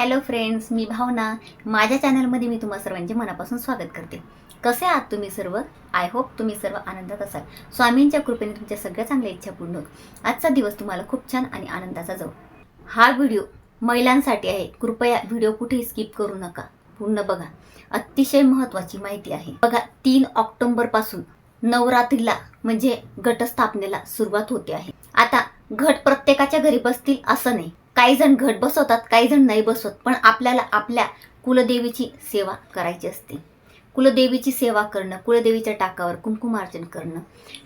Hello friends मी भावना. माझ्या चॅनलमध्ये मी तुम्हा सर्वांचे मनापासून स्वागत करते. कसे आहात तुम्ही सर्व? आय होप तुम्ही सर्व आनंदात असाल. स्वामींच्या कृपेने तुमच्या सगळ्या चांगल्या इच्छा पूर्ण होत आजचा दिवस तुम्हाला खूप छान आणि आनंदाचा जाऊ हा व्हिडिओ महिलांसाठी आहे. कृपया व्हिडिओ कुठेही स्किप करू नका. पूर्ण बघा. अतिशय महत्त्वाची माहिती आहे. बघा तीन ऑक्टोंबरपासून नवरात्रीला म्हणजे घटस्थापनेला सुरुवात होते आहे. आता घट प्रत्येकाच्या घरी बसतील असं नाही. काही जण घट बसवतात काही जण नाही बसवत. पण आपल्याला आपल्या कुलदेवीची सेवा करायची असते. कुलदेवीची सेवा करणं कुलदेवीच्या टाकावर कुंकुमार्चन करणं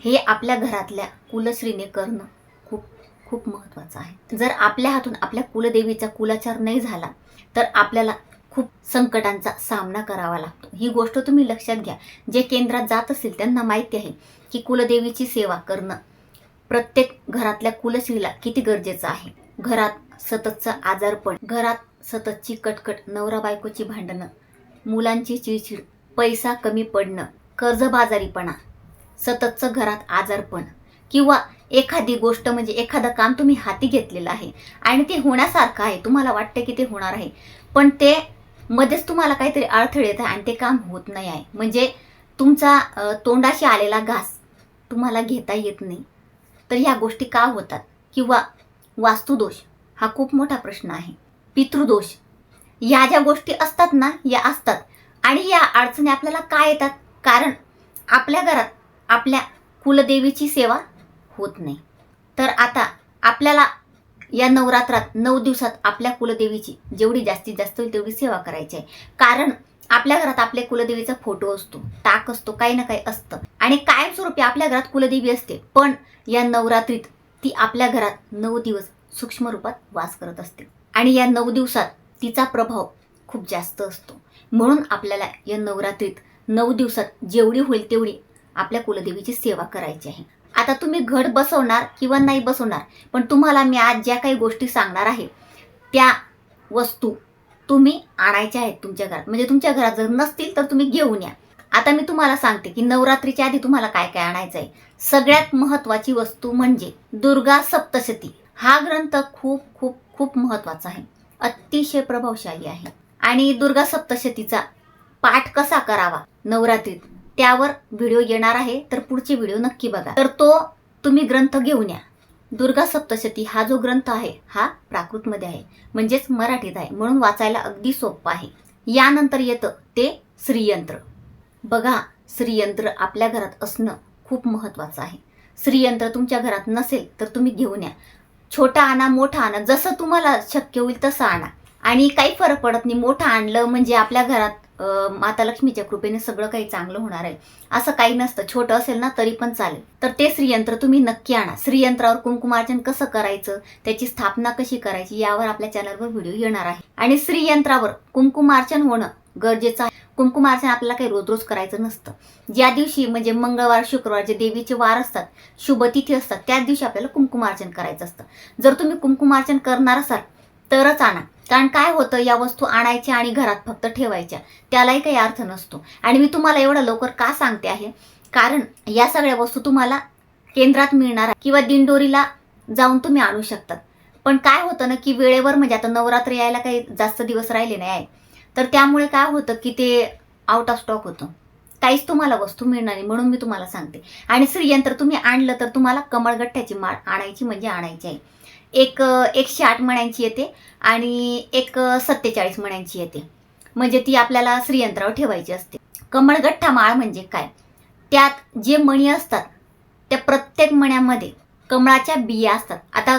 हे आपल्या घरातल्या कुलश्रीने करणं खूप खूप महत्त्वाचं आहे. जर आपल्या हातून आपल्या कुलदेवीचा कुलाचार नाही झाला तर आपल्याला खूप संकटांचा सामना करावा लागतो. ही गोष्ट तुम्ही लक्षात घ्या. जे केंद्रात जात असतील त्यांना माहिती आहे की कुलदेवीची सेवा करणं प्रत्येक घरातल्या कुलश्रीला किती गरजेचं आहे. घरात सततचं आजारपण घरात सततची कटकट नवरा बायकोची भांडणं मुलांची चिडचिड पैसा कमी पडणं कर्जबाजारीपणा सततचं घरात आजारपण किंवा एखादी गोष्ट म्हणजे एखादं काम तुम्ही हाती घेतलेलं आहे आणि ते होण्यासारखं आहे तुम्हाला वाटतं की ते होणार आहे पण ते मध्येच तुम्हाला काहीतरी अडथळे येत आहे आणि ते काम होत नाही आहे. म्हणजे तुमचा तोंडाशी आलेला घास तुम्हाला घेता येत नाही. तर ह्या गोष्टी का होतात? किंवा वास्तुदोष हा खूप मोठा प्रश्न आहे. पितृदोष. या ज्या गोष्टी असतात ना या असतात. आणि या अडचणी आपल्याला का येतात? कारण आपल्या घरात आपल्या कुलदेवीची सेवा होत नाही. तर आता आपल्याला या नवरात्रात नऊ दिवसात आपल्या कुलदेवीची जेवढी जास्तीत जास्त होईल तेवढी सेवा करायची आहे. कारण आपल्या घरात आपल्या कुलदेवीचा फोटो असतो ताक असतो काही ना काही असतं. आणि कायमस्वरूपी आपल्या घरात कुलदेवी असते. पण या नवरात्रीत ती आपल्या घरात नऊ दिवस सूक्ष्म रूपात वास करत असते. आणि या नऊ दिवसात तिचा प्रभाव खूप जास्त असतो. म्हणून आपल्याला या नवरात्रीत नऊ दिवसात जेवढी होईल तेवढी आपल्या कुलदेवीची सेवा करायची आहे. आता तुम्ही घट बसवणार किंवा नाही बसवणार पण तुम्हाला मी आज ज्या काही गोष्टी सांगणार आहे त्या वस्तू तुम्ही आणायच्या आहेत तुमच्या घरात. म्हणजे तुमच्या घरात जर नसतील तर तुम्ही घेऊन या. आता मी तुम्हाला सांगते की नवरात्रीच्या आधी तुम्हाला काय काय आणायचं आहे सगळ्यात महत्त्वाची वस्तू म्हणजे दुर्गा सप्तशती. हा ग्रंथ खूप खूप खूप महत्त्वाचा आहे. अतिशय प्रभावशाली आहे. आणि दुर्गा सप्तशतीचा पाठ कसा करावा? नवरात्रीत. त्यावर व्हिडिओ येणार आहे तर पुढचे व्हिडिओ नक्की बघा. तर तो तुम्ही ग्रंथ घेऊन या. दुर्गा सप्तशती हा जो ग्रंथ आहे हा प्राकृतमध्ये आहे. म्हणजेच मराठीत आहे. म्हणून वाचायला अगदी सोपं आहे. यानंतर येतं ते श्रीयंत्र. बघा श्रीयंत्र आपल्या घरात असणं खूप महत्त्वाचं आहे. श्रीयंत्र तुमच्या घरात नसेल तर तुम्ही घेऊन या. छोटा आणा मोठा आणा जसं तुम्हाला शक्य होईल तसं आणा. आणि काही फरक पडत नाही. मोठं आणलं म्हणजे आपल्या घरात माता लक्ष्मीच्या कृपेने सगळं काही चांगलं होणार आहे. असं काही नसतं. छोटं असेल ना तरी पण चालेल. तर ते श्रीयंत्र तुम्ही नक्की आणा. श्रीयंत्रावर कुंकुमार्चन कसं करायचं? त्याची स्थापना कशी करायची? यावर आपल्या चॅनलवर व्हिडिओ येणार आहे. आणि श्रीयंत्रावर कुंकुमार्चन होणं गरजेचं आहे. कुंकुमार्चन आपल्याला काही रोज रोज करायचं नसतं. ज्या दिवशी म्हणजे मंगळवार शुक्रवार जे देवीचे वार असतात शुभतिथी असतात त्याच दिवशी आपल्याला कुंकुमार्चन करायचं असतं. जर तुम्ही कुंकुमार्चन करणार असाल तरच आणा. कारण काय होतं या वस्तू आणायच्या आणि घरात फक्त ठेवायच्या त्यालाही काही अर्थ नसतो. आणि मी तुम्हाला एवढं लवकर का सांगते आहे? कारण या सगळ्या वस्तू तुम्हाला केंद्रात मिळणार किंवा दिंडोरीला जाऊन तुम्ही आणू शकतात. पण काय होतं ना की वेळेवर म्हणजे आता नवरात्र यायला काही जास्त दिवस राहिले नाही आहे. तर त्यामुळे काय होतं की ते आउट ऑफ स्टॉक होतं. काहीच तुम्हाला वस्तू मिळणार नाही म्हणून मी तुम्हाला सांगते. आणि श्रीयंत्र तुम्ही आणलं तर तुम्हाला कमळगठ्ठ्याची माळ आणायची म्हणजे आणायची आहे. एक एकशे आठ मण्यांची येते आणि एक सत्तेचाळीस मण्यांची येते. म्हणजे ती आपल्याला श्रीयंत्रावर ठेवायची असते. कमळगठ्ठा माळ म्हणजे काय? त्यात जे मणी असतात त्या प्रत्येक मण्यामध्ये कमळाच्या बिया असतात. आता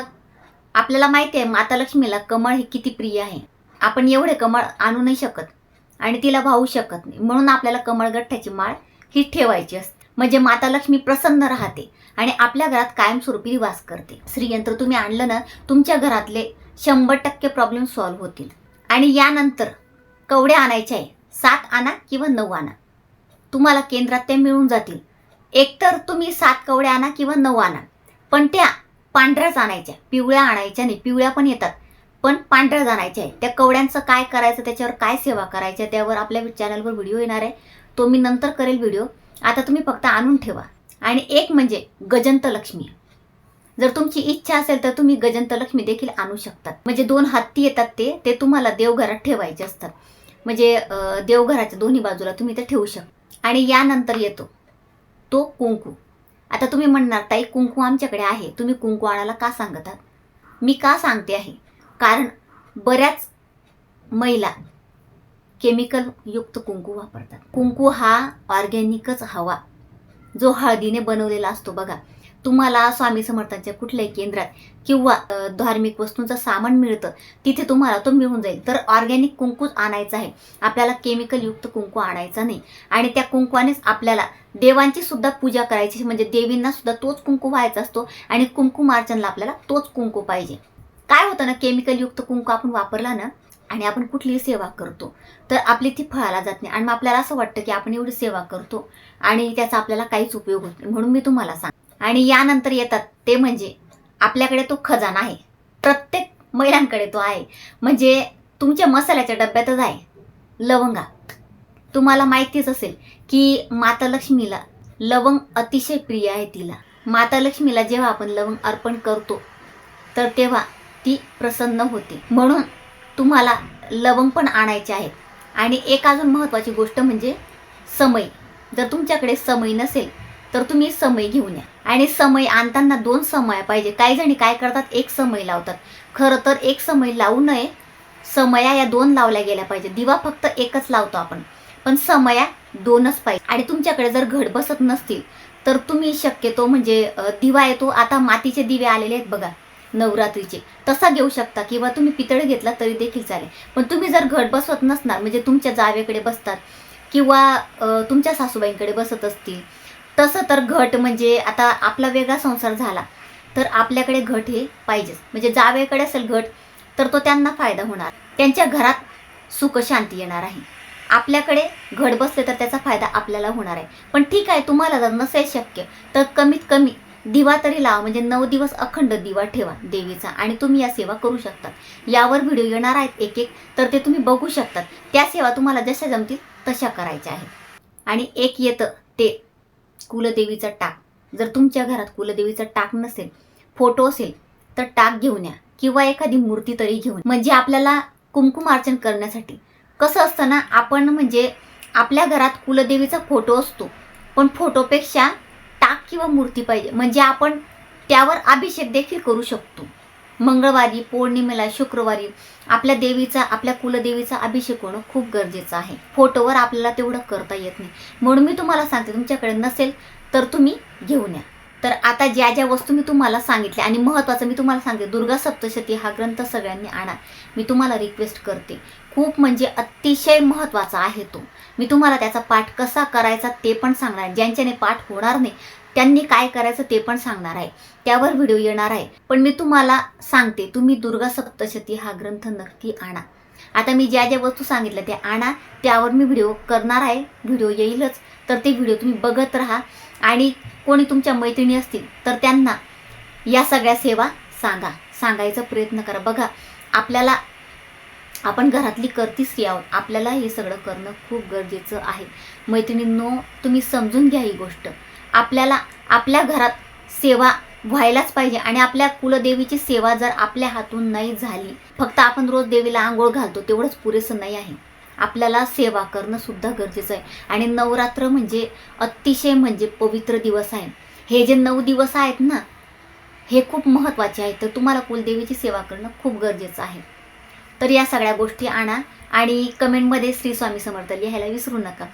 आपल्याला माहिती आहे माता लक्ष्मीला कमळ हे किती प्रिय आहे. आपण एवढे कमळ आणू नाही शकत आणि तिला वाहू शकत नाही. म्हणून आपल्याला कमळगठ्ठ्याची माळ ही ठेवायची असते. म्हणजे माता लक्ष्मी प्रसन्न राहते आणि आपल्या घरात कायमस्वरूपी वास करते. श्रीयंत्र तुम्ही आणलं ना तुमच्या घरातले शंभर टक्के प्रॉब्लेम सॉल्व्ह होतील. आणि यानंतर कवड्या आणायच्या आहे. सात आणा किंवा नऊ आणा. तुम्हाला केंद्रात ते मिळून जातील. एकतर तुम्ही सात कवड्या आणा किंवा नऊ आणा. पण त्या पांढऱ्याच आणायच्या. पिवळ्या आणायच्या नाही. पिवळ्या पण येतात. पण पांढरं जाणायचे आहे. त्या कवड्यांचं काय करायचं त्याच्यावर काय सेवा करायच्या त्यावर आपल्या चॅनलवर व्हिडिओ येणार आहे. तो मी नंतर करेल व्हिडिओ आता तुम्ही फक्त आणून ठेवा. आणि एक म्हणजे गजंत लक्ष्मी जर तुमची इच्छा असेल तर तुम्ही गजंत लक्ष्मी देखील आणू शकतात. म्हणजे दोन हत्ती येतात ते ते तुम्हाला देवघरात ठेवायचे असतात. म्हणजे देवघराच्या दोन्ही बाजूला तुम्ही ते ठेवू शकता. आणि यानंतर येतो तो कुंकू. आता तुम्ही म्हणणार ताई कुंकू आमच्याकडे आहे. तुम्ही कुंकू आणायला का सांगत आहात? मी का सांगते आहे? कारण बऱ्याच महिला केमिकल युक्त कुंकू वापरतात. कुंकू हा ऑर्गॅनिकच हवा जो हळदीने बनवलेला असतो. बघा तुम्हाला स्वामी समर्थांच्या कुठल्याही केंद्रात किंवा धार्मिक वस्तूंचं सामान मिळतं तिथे तुम्हाला तो मिळून जाईल. तर ऑर्गॅनिक कुंकूच आणायचा आहे. आपल्याला केमिकल युक्त कुंकू आणायचा नाही. आणि त्या कुंकवानेच आपल्याला देवांची सुद्धा पूजा करायची. म्हणजे देवींना सुद्धा तोच कुंकू व्हायचा असतो आणि कुंकू मार्चनला आपल्याला तोच कुंकू पाहिजे. काय होतं ना केमिकल युक्त कुंकू आपण वापरला ना आणि आपण कुठलीही सेवा करतो तर आपली ती फळाला जात नाही. आणि मग आपल्याला असं वाटतं की आपण एवढी सेवा करतो आणि त्याचा आपल्याला काहीच उपयोग होत नाही. म्हणून मी तुम्हाला सांग आणि यानंतर येतात ते म्हणजे आपल्याकडे तो खजाना आहे. प्रत्येक महिलांकडे तो आहे. म्हणजे तुमच्या मसाल्याच्या डब्यातच आहे. लवंगा. तुम्हाला माहितीच असेल की माता लक्ष्मीला लवंग अतिशय प्रिय आहे तिला. माता लक्ष्मीला जेव्हा आपण लवंग अर्पण करतो तर तेव्हा ती प्रसन्न होते. म्हणून तुम्हाला लवंग पण आणायचे आहेत आणि एक अजून महत्त्वाची गोष्ट म्हणजे समय. जर तुमच्याकडे समय नसेल तर तुम्ही समय घेऊन या. आणि समय आणताना दोन समय पाहिजे. काही जणी काय करतात? एक समय लावतात. खरं तर एक समय लावू नये. समया या दोन लावल्या गेल्या पाहिजे. दिवा फक्त एकच लावतो आपण. पण समया दोनच पाहिजे. आणि तुमच्याकडे जर घट बसत नसतील तर तुम्ही शक्यतो म्हणजे दिवा येतो. आता मातीचे दिवे आलेले आहेत बघा. नवरात्रीचे. तसा घेऊ शकता किंवा तुम्ही पितळ घेतला तरी देखील चालेल. पण तुम्ही जर घट बसवत नसणार म्हणजे तुमच्या जावेकडे बसतात किंवा तुमच्या सासूबाईंकडे बसत असतील तसं तर घट म्हणजे आता आपला वेगळा संसार झाला तर आपल्याकडे घट हे पाहिजेच. म्हणजे जावेकडे असेल घट तर तो त्यांना फायदा होणार. त्यांच्या घरात सुख शांती येणार आहे. आपल्याकडे घट बसले तर त्याचा फायदा आपल्याला होणार आहे. पण ठीक आहे तुम्हाला जर नसेल शक्य तर कमीत कमी दिवा तरी लावा म्हणजे नऊ दिवस अखंड दिवा ठेवा देवीचा आणि तुम्ही या सेवा करू शकता. यावर व्हिडिओ येणार आहेत एक एक तर ते तुम्ही बघू शकतात. त्या सेवा तुम्हाला जशा जमतील तशा करायच्या आहेत. आणि एक येतं ते कुलदेवीचा टाक. जर तुमच्या घरात कुलदेवीचा टाक नसेल फोटो असेल तर टाक घेऊन या. किंवा एखादी मूर्ती तरी घेऊन म्हणजे आपल्याला कुमकुम अर्चन करण्यासाठी कसं असतं ना आपण म्हणजे आपल्या घरात कुलदेवीचा फोटो असतो. पण फोटोपेक्षा टाक किंवा मूर्ती पाहिजे. म्हणजे आपण त्यावर अभिषेक देखील करू शकतो. मंगळवारी पौर्णिमेला शुक्रवारी आपल्या देवीचा आपल्या कुलदेवीचा अभिषेक होणं खूप गरजेचं आहे. फोटोवर आपल्याला तेवढं करता येत नाही. म्हणून मी तुम्हाला सांगते तुमच्याकडे नसेल तर तुम्ही घेऊन या. तर आता ज्या ज्या वस्तू मी तुम्हाला सांगितल्या आणि महत्त्वाचं मी तुम्हाला सांगते दुर्गा सप्तशती हा ग्रंथ सगळ्यांनी आणा. मी तुम्हाला रिक्वेस्ट करते. खूप म्हणजे अतिशय महत्त्वाचा आहे तो. मी तुम्हाला त्याचा पाठ कसा करायचा ते पण सांगणार ज्यांच्याने पाठ होणार नाही त्यांनी काय करायचं ते पण सांगणार आहे. त्यावर व्हिडिओ येणार आहे. पण मी तुम्हाला सांगते तुम्ही दुर्गा सप्तशती हा ग्रंथ नक्की आणा. आता मी ज्या ज्या वस्तू सांगितल्या त्या आणा त्यावर मी व्हिडिओ करणार आहे. व्हिडिओ येईलच तर ते व्हिडिओ तुम्ही बघत राहा. आणि कोणी तुमच्या मैत्रिणी असतील तर त्यांना या सगळ्या सेवा सांगा. सांगायचा प्रयत्न करा. बघा आपल्याला आपण घरातली करती स्त्री आहोत. आपल्याला हे सगळं करणं खूप गरजेचं आहे. मैत्रिणींनो तुम्ही समजून घ्या ही गोष्ट. आपल्याला आपल्या घरात सेवा व्हायलाच पाहिजे आणि आपल्या कुलदेवीची सेवा जर आपल्या हातून नाही झाली फक्त आपण रोज देवीला आंघोळ घालतो तेवढंच पुरेसं नाही आहे. आपल्याला सेवा करणं सुद्धा गरजेचं आहे. आणि नवरात्र म्हणजे अतिशय म्हणजे पवित्र दिवस आहे. हे जे नऊ दिवस आहेत ना हे खूप महत्त्वाचे आहेत तर तुम्हाला कुलदेवीची सेवा करणं खूप गरजेचं आहे. तर या सगळ्या गोष्टी आणा आणि कमेंटमध्ये श्री स्वामी समर्थ लिहायला विसरू नका.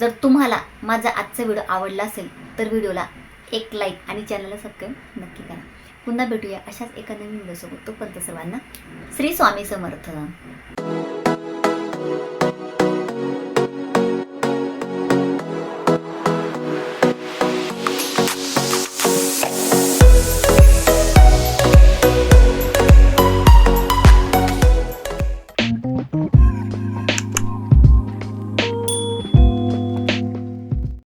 जर तुम्हाला माझा आजचा व्हिडिओ आवडला असेल तर व्हिडिओला एक लाईक आणि चॅनलला सबस्क्राईब नक्की करा. पुन्हा भेटूया अशाच एका नवीन व्हिडिओसोबत. तोपर्यंत सर्वांना श्री स्वामी समर्थ.